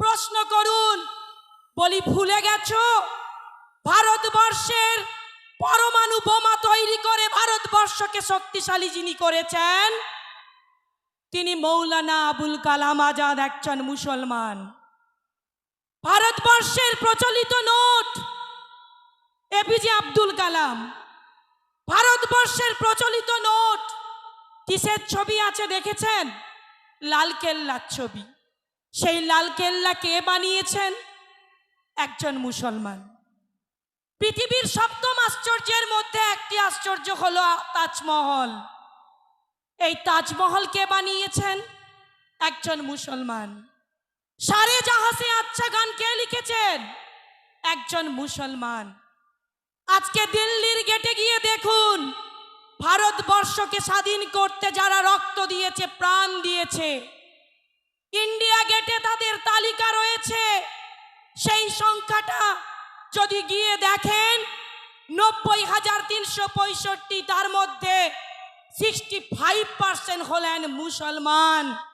করুন। বলি, ভুলে গেছ? ভারতবর্ষের পরমাণু বোমা তৈরি করে ভারতবর্ষকে শক্তিশালী যিনি করেছেন, তিনি মৌলানা আবুল কালাম আজাদ একজন মুসলমান। ভারতবর্ষের প্রচলিত নোট, এপিজে আব্দুল কালাম। ভারতবর্ষের প্রচলিত নোট, কিসের ছবি আছে দেখেছেন? লালকেল্লার ছবি। সেই লালকেল্লা কে বানিয়েছেন? একজন মুসলমান। পৃথিবীর সপ্তম আশ্চর্যের মধ্যে একটি আশ্চর্য হলো তাজমহল। এই তাজমহল কে বানিয়েছেন? একজন মুসলমান। সারে জাহাসে আচ্ছা গান কে লিখেছেন? একজন মুসলমান। আজকে দিল্লির গেটে গিয়ে দেখুন, ভারতবর্ষকে স্বাধীন করতে যারা রক্ত দিয়েছে, প্রাণ দিয়েছে ইন্ডিয়া গেটে তাদের তালিকা রয়েছে। সেই সংখ্যাটা যদি গিয়ে দেখেন, নব্বই হাজার তিনশো পঁয়ষট্টি, তার মধ্যে সিক্সটি ফাইভ পার্সেন্ট হলেন মুসলমান।